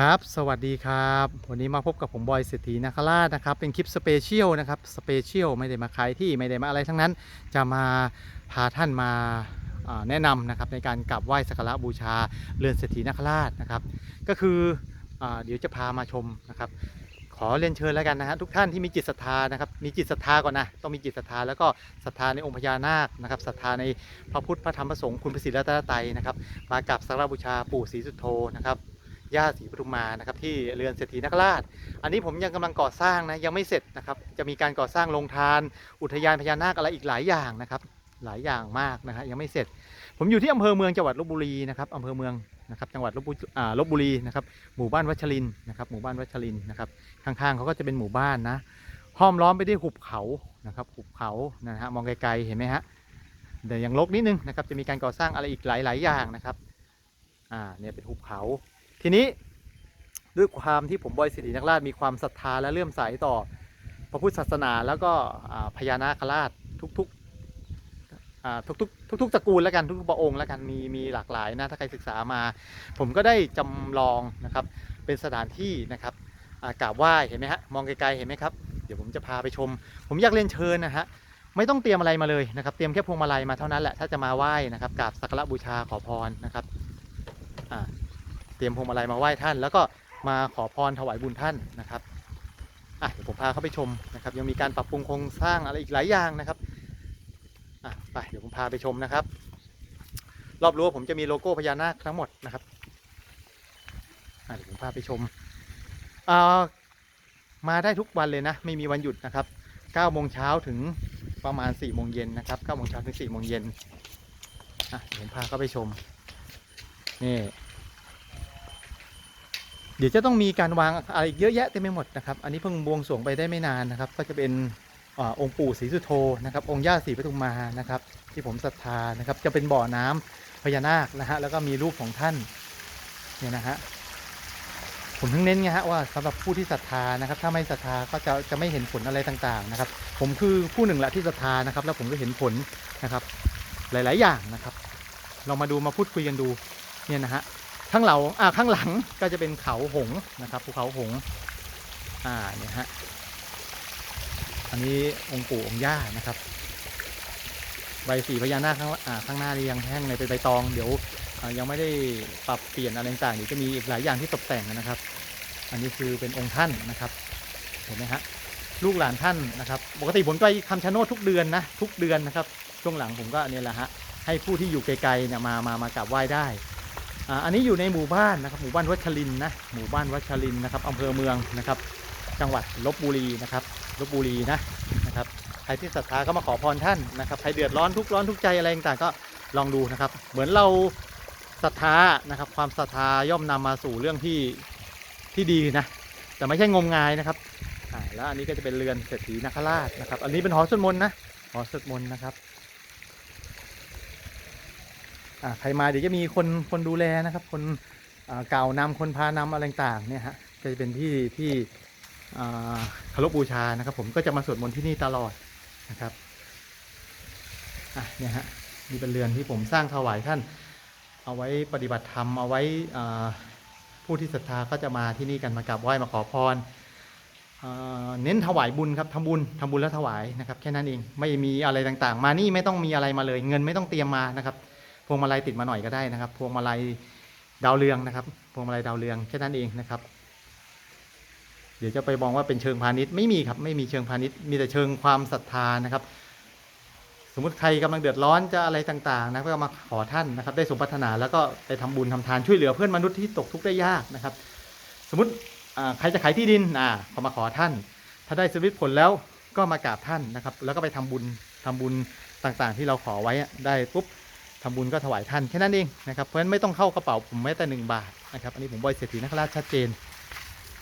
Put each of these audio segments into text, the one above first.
ครับ สวัสดีครับ วันนี้มาพบกับผมบอยเศรษฐีนาคราชนะครับ เป็นคลิปสเปเชียลนะครับ สเปเชียลไม่ได้มาขายที่ไม่ได้มาอะไรทั้งนั้น จะมาพาท่านมาแนะนำนะครับในการกราบไหว้สักการะบูชาเรือนเศรษฐีนาคราชนะครับ ก็คืออเดี๋ยวจะพามาชมนะครับ ขอเรียนเชิญแล้วกันนะฮะทุกท่านที่มีจิตศรัทธานะครับ มีจิตศรัทธาก่อนนะ ต้องมีจิตศรัทธาแล้วก็ศรัทธาในองค์พญานาคนะครับ ศรัทธาในพระพุทธ พระธรรม พระสงฆ์ คุณพระศรีรัตนตรัยนะครับ มากราบสักการะบูชาปู่ศรีสุโธนะครับ ย่าศรีปทุมมานะครับที่เรือนเศรษฐีนคราช อันนี้ผมยังกำลังก่อสร้างนะยังไม่เสร็จนะครับ จะมีการก่อสร้างโรงทาน อุทยานพญานาคอะไรอีกหลายอย่างนะครับ หลายอย่างมากนะฮะยังไม่เสร็จ ผมอยู่ที่อำเภอเมืองจังหวัดลบบุรีนะครับอำเภอเมืองนะครับจังหวัดลบบุรีอ่าลบบุรีนะครับหมู่บ้านวัชรินนะครับหมู่บ้านวัชรินนะครับข้างๆเขาก็จะเป็นหมู่บ้านนะห้อมล้อมไปด้วยหุบเขานะครับหุบเขานะฮะมองไกลๆเห็นไหมฮะเดี๋ยวยังลกนิดนึงนะครับจะมีการก่อสร้างอะไรอีกหลายๆอย่างนะครับอ่าเนี่ยเป็นหุบเขา ทีนี้ด้วยความที่ผมบอยสิรินักราชมีความศรัทธาและเลื่อมใสต่อพระพุทธศาสนา แล้วก็พญานาคราชทุกๆทุกๆทุกๆตระกูลแล้วกันทุกๆพระองค์แล้วกันมีมีหลากหลายนะถ้าใครศึกษามา ผมก็ได้จำลองนะครับเป็นสถานที่นะครับกราบไหว้เห็นไหมฮะมองไกลๆเห็นไหมครับเดี๋ยวผมจะพาไปชม ผมอยากเรียนเชิญนะฮะไม่ต้องเตรียมอะไรมาเลยนะครับ เตรียมแค่พวงมาลัยมาเท่านั้นแหละถ้าจะมาไหว้นะครับกราบสักการะบูชาขอพรนะครับอ่า ตรียมพวงมาลัยมาไหว้ท่าน แล้วก็มาขอพรถวายบุญท่านนะครับอะเดี๋ยวผมพาเข้าไปชมนะครับ ยังมีการปรับปรุงโครงสร้างอะไรอีกหลายอย่างนะครับอะไปเดี๋ยวผมพาไปชมนะครับ รอบรั้วผมจะมีโลโก้พญานาคทั้งหมดนะครับอะเดี๋ยวผมพาไปชมอ่ามาได้ทุกวันเลยนะ ไม่มีวันหยุดนะครับ9โมงเช้าถึงประมาณ4โมงเย็นนะครับ9โมงเช้าถึง4โมงเย็นอะเดี๋ยวผมพาเข้าไปชมนี่ ดี๋ยวจะต้องมีการวางอะไรเยอะแยะเต็มไปหมดนะครับ อันนี้เพิ่งบวงสรวงไปได้ไม่นานนะครับ ก็จะเป็นอองค์ปู่ศรีสุโธนะครับ องค์ย่าศรีปทุมมานะครับ ที่ผมศรัทธานะครับ จะเป็นบ่อน้ำพญานาคนะฮะ แล้วก็มีรูปของท่านเนี่ยนะฮะ ผมถึงเน้นไงฮะว่าสำหรับผู้ที่ศรัทธานะครับ ถ้าไม่ศรัทธาก็จะจะไม่เห็นผลอะไรต่างๆนะครับ ผมคือผู้หนึ่งแหละที่ศรัทธานะครับ แล้วผมก็เห็นผลนะครับ หลาย ๆ อย่างนะครับ เรามาดูมาพูดคุยกันดูเนี่ยนะฮะ ข้างเราอ่าข้างหลังก็จะเป็นเขาหงนะครับภูเขาหงอ่าเนี่ยฮะอันนี้องค์ปู่องค์ย่านะครับ ใบสีพญานาคข้างอ่าข้างหน้านี่ยังแห้งในเป็นใบตองเดี๋ยวยังไม่ได้ปรับเปลี่ยนอะไรต่างๆเดี๋ยวจะมีอีกหลายอย่างที่ตกแต่งนะครับ อันนี้คือเป็นองค์ท่านนะครับเห็นไหมฮะลูกหลานท่านนะครับ ปกติผมไปคำชะโนดทุกเดือนนะทุกเดือนนะครับ ช่วงหลังผมก็เนี่ยแหละฮะให้ผู้ที่อยู่ไกลๆเนี่ยมา มามากราบไหว้ได้ อันนี้อยู่ในหมู่บ้านนะครับหมู่บ้านวัชรินนะหมู่บ้านวัชรินนะครับอำเภอเมืองนะครับ จังหวัดลบบุรีนะครับลบบุรีนะนะครับใครที่ศรัทธาก็มาขอพรท่านนะครับใครเดือดร้อนทุกร้อนทุกใจอะไรต่างๆก็ลองดูนะครับ เหมือนเราศรัทธานะครับ ความศรัทธาย่อมนำมาสู่เรื่องที่ที่ดีนะแต่ไม่ใช่งมงายนะครับแล้วอันนี้ก็จะเป็นเรือนเศรษฐีนาคราชนะครับ อันนี้เป็นหอสวดมนต์นะหอสวดมนต์นะครับ ใครมาเดี๋ยวจะมีคนคนดูแลนะครับ คนเก่านำคนพานำอะไรต่างเนี่ยฮะก็จะเป็นที่ที่เคารพบูชานะครับ ผมก็จะมาสวดมนต์ที่นี่ตลอดนะครับอะเนี่ยฮะนี่เป็นเรือนที่ผมสร้างถวายท่าน เอาไว้ปฏิบัติธรรมเอาไว้ผู้ที่ศรัทธาก็จะมาที่นี่กันมากราบไหว้มาขอพรอ่าเน้นถวายบุญครับทำบุญทำบุญแล้วถวายนะครับแค่นั้นเองไม่มีอะไรต่างๆ มานี่ไม่ต้องมีอะไรมาเลย เงินไม่ต้องเตรียมมานะครับ วงมาลัยติดมาหน่อยก็ได้นะครับ พวงมาลัยดาวเรืองนะครับ พวงมาลัยดาวเรืองแค่นั้นเองนะครับ เดี๋ยวจะไปมองว่าเป็นเชิงพาณิชย์ไม่มีครับไม่มีเชิงพาณิชย์มีแต่เชิงความศรัทธานะครับ สมมติใครกำลังเดือดร้อนจะอะไรต่างๆนะก็มาขอท่านนะครับ ได้สมปรารถนาแล้วก็ไปทำบุญทำทานช่วยเหลือเพื่อนมนุษย์ที่ตกทุกข์ได้ยากนะครับ สมมติใครจะขายที่ดินอ่าก็มาขอท่าน ถ้าได้สวิตผลแล้วก็มากราบท่านนะครับ แล้วก็ไปทำบุญทำบุญต่างๆ ที่เราขอไว้ได้ปุ๊บ ทำบุญก็ถวายท่านแค่นั้นเองนะครับ เพราะฉะนั้นไม่ต้องเข้ากระเป๋าผมแม้แต่หนึ่งบาทนะครับอันนี้ผมบอยเศรษฐีนคราชชัดเจน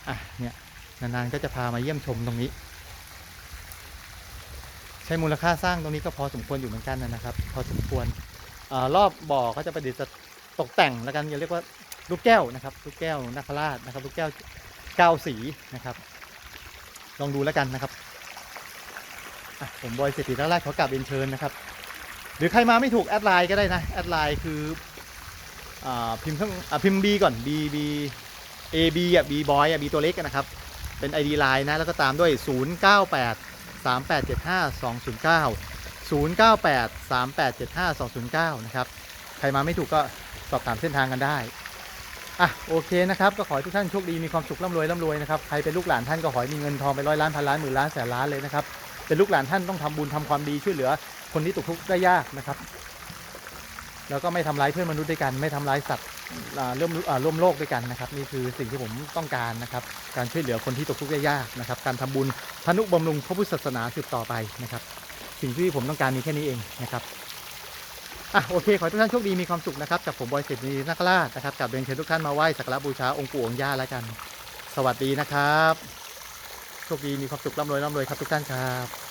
อะเนี่ยนานๆก็จะพามาเยี่ยมชมตรงนี้ ใช้มูลค่าสร้างตรงนี้ก็พอสมควรอยู่เหมือนกันนะครับ พอสมควรอรอบบ่อก็จะประดิษฐ์ตกแต่งแล้วกันอย่าเรียกว่าลูกแก้วนะครับลูกแก้วนาคราชนะครับลูกแก้วเก้าสีนะครับ ลองดูแล้วกันนะครับผมบอยเศรษฐีนคราชขอกราบเรียนเชิญนะครับ หรือใครมาไม่ถูกแอดไลน์ก็ได้นะแอดไลน์คืออพิมพ์ข้างพิมพ์ B ก่อน B B AB อะ B boy อะ B ตัวเล็กนะครับ เป็น ID Line นะ แล้วก็ตามด้วย 098 3875 209 098 3875 209 นะครับ ใครมาไม่ถูกก็สอบถามเส้นทางกันได้ อะ โอเคนะครับ ก็ขอให้ทุกท่านโชคดีมีความสุขร่ำรวยร่ำรวยนะครับ ใครเป็นลูกหลานท่านก็ขอให้มีเงินทองไปร้อยล้านพันล้านหมื่นล้านแสนล้านเลยนะครับ เป็นลูกหลานท่านต้องทำบุญทำความดีช่วยเหลือ คนที่ตกทุกข์ได้ยากนะครับ แล้วก็ไม่ทำร้ายเพื่อนมนุษย์ด้วยกัน ไม่ทำร้ายสัตว์ร่วมร่วมโลกด้วยกันนะครับ นี่คือสิ่งที่ผมต้องการนะครับ การช่วยเหลือคนที่ตกทุกข์ได้ยากนะครับ การทำบุญทนุบำรุงพระพุทธศาสนาสืบต่อไปนะครับ สิ่งที่ผมต้องการมีแค่นี้เองนะครับอะโอเค ขอให้ทุกท่านโชคดีมีความสุขนะครับจากผมบอยเศรษฐีนักรานะครับกับเรียนเชิญทุกท่านมาไหว้สักการะบูชาองค์ปู่องค์ย่าแล้วกัน สวัสดีนะครับ โชคดีมีความสุขร่ำรวยร่ำรวยครับทุกท่านครับ